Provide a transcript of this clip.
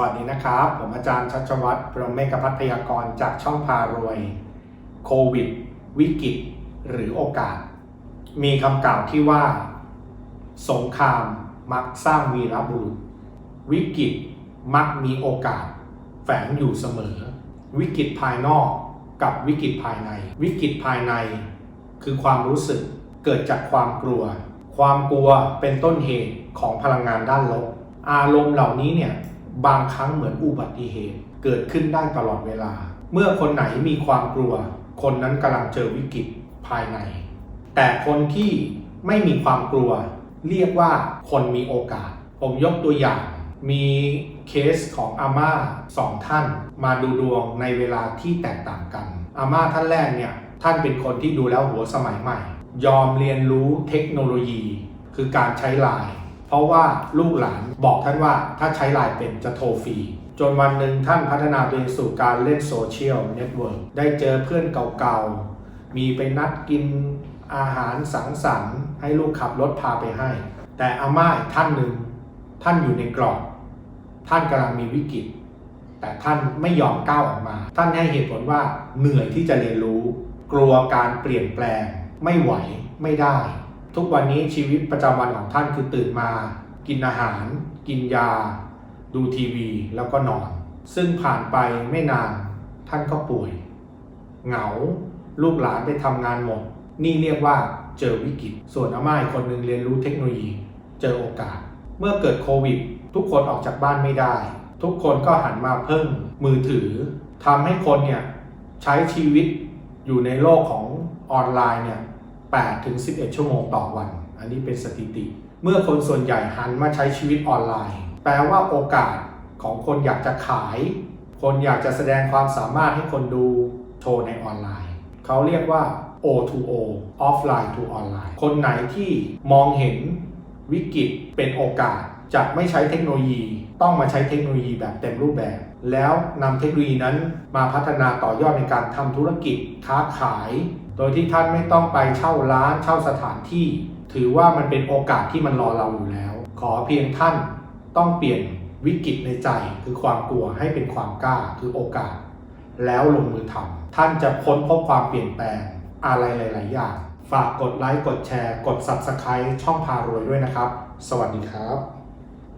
วัสดีนะครับ ผมอาจารย์ชัชวัตรพรหมเมฆพัทยากรจากช่องพารวย โควิด วิกฤต หรือโอกาส มีคำกล่าวที่ว่า สงครามมักสร้างวีรบุรุษ วิกฤตมักมีโอกาส แฝงอยู่เสมอ วิกฤตภายนอกกับวิกฤตภายใน วิกฤตภายใน คือความรู้สึกเกิดจากความกลัว ความกลัวเป็นต้นเหตุของพลังงานด้านลบ อารมณ์เหล่านี้เนี่ย บางครั้งเหมือนอุบัติเหตุ เกิดขึ้นได้ตลอดเวลา เมื่อคนไหนมีความกลัว คนนั้นกำลังเจอวิกฤตภายใน แต่คนที่ไม่มีความกลัว เรียกว่าคนมีโอกาส ผมยกตัวอย่าง มีเคสของอาม่าสองท่าน มาดูดวงในเวลาที่แตกต่างกัน อาม่าท่านแรกเนี่ย ท่านเป็นคนที่ดูแล้วหัวสมัยใหม่ ยอมเรียนรู้เทคโนโลยี คือการใช้ไลน์ เพราะว่าลูกหลานบอกท่านว่าถ้าใช้ไลน์เป็นจะโทรฟรี จนวันหนึ่งท่านพัฒนาตัวเองสู่การเล่นโซเชียลเน็ตเวิร์กได้เจอเพื่อนเก่าๆ มีไปนัดกินอาหารสังสรรค์ให้ลูกขับรถพาไปให้ แต่อาม่าท่านหนึ่งท่านอยู่ในกรอบ ท่านกำลังมีวิกฤต แต่ท่านไม่ยอมก้าวออกมา ท่านให้เหตุผลว่าเหนื่อยที่จะเรียนรู้ กลัวการเปลี่ยนแปลง ไม่ไหวไม่ได้ ทุกวันนี้ชีวิตประจำวันของท่านคือตื่นมา กินอาหาร กินยา ดูทีวีแล้วก็นอน ซึ่งผ่านไปไม่นานท่านก็ป่วย เหงา ลูกหลานไปทำงานหมด นี่เรียกว่าเจอวิกฤต ส่วนอาม่าอีกคนหนึ่งเรียนรู้เทคโนโลยี เจอโอกาส เมื่อเกิดโควิด ทุกคนออกจากบ้านไม่ได้ ทุกคนก็หันมาเพิ่มมือถือทำให้คนเนี่ยใช้ชีวิตอยู่ในโลกของออนไลน์เนี่ย 8ถึง11 ชั่วโมงต่อวัน อันนี้เป็นสถิติ เมื่อคนส่วนใหญ่หันมาใช้ชีวิตออนไลน์ แปลว่าโอกาสของคนอยากจะขาย คนอยากจะแสดงความสามารถให้คนดูโชว์ในออนไลน์ เขาเรียกว่า O2O offline to online คนไหนที่มองเห็นวิกฤตเป็นโอกาสจะไม่ใช้เทคโนโลยี ต้องมาใช้เทคโนโลยีแบบเต็มรูปแบบ แล้วนำเทคโนโลยีนั้นมาพัฒนาต่อยอดในการทำธุรกิจค้าขาย โดยที่ท่านไม่ต้องไปเช่าร้านเช่าสถานที่ ถือว่ามันเป็นโอกาสที่มันรอเราอยู่แล้ว ขอเพียงท่านต้องเปลี่ยนวิกฤตในใจ คือความกลัวให้เป็นความกล้าคือโอกาส แล้วลงมือทำท่านจะค้นพบความเปลี่ยนแปลงอะไรหลาย ๆ อย่าง ฝากกดไลค์กดแชร์ กด Subscribe ช่องพารวยด้วยนะครับ สวัสดีครับ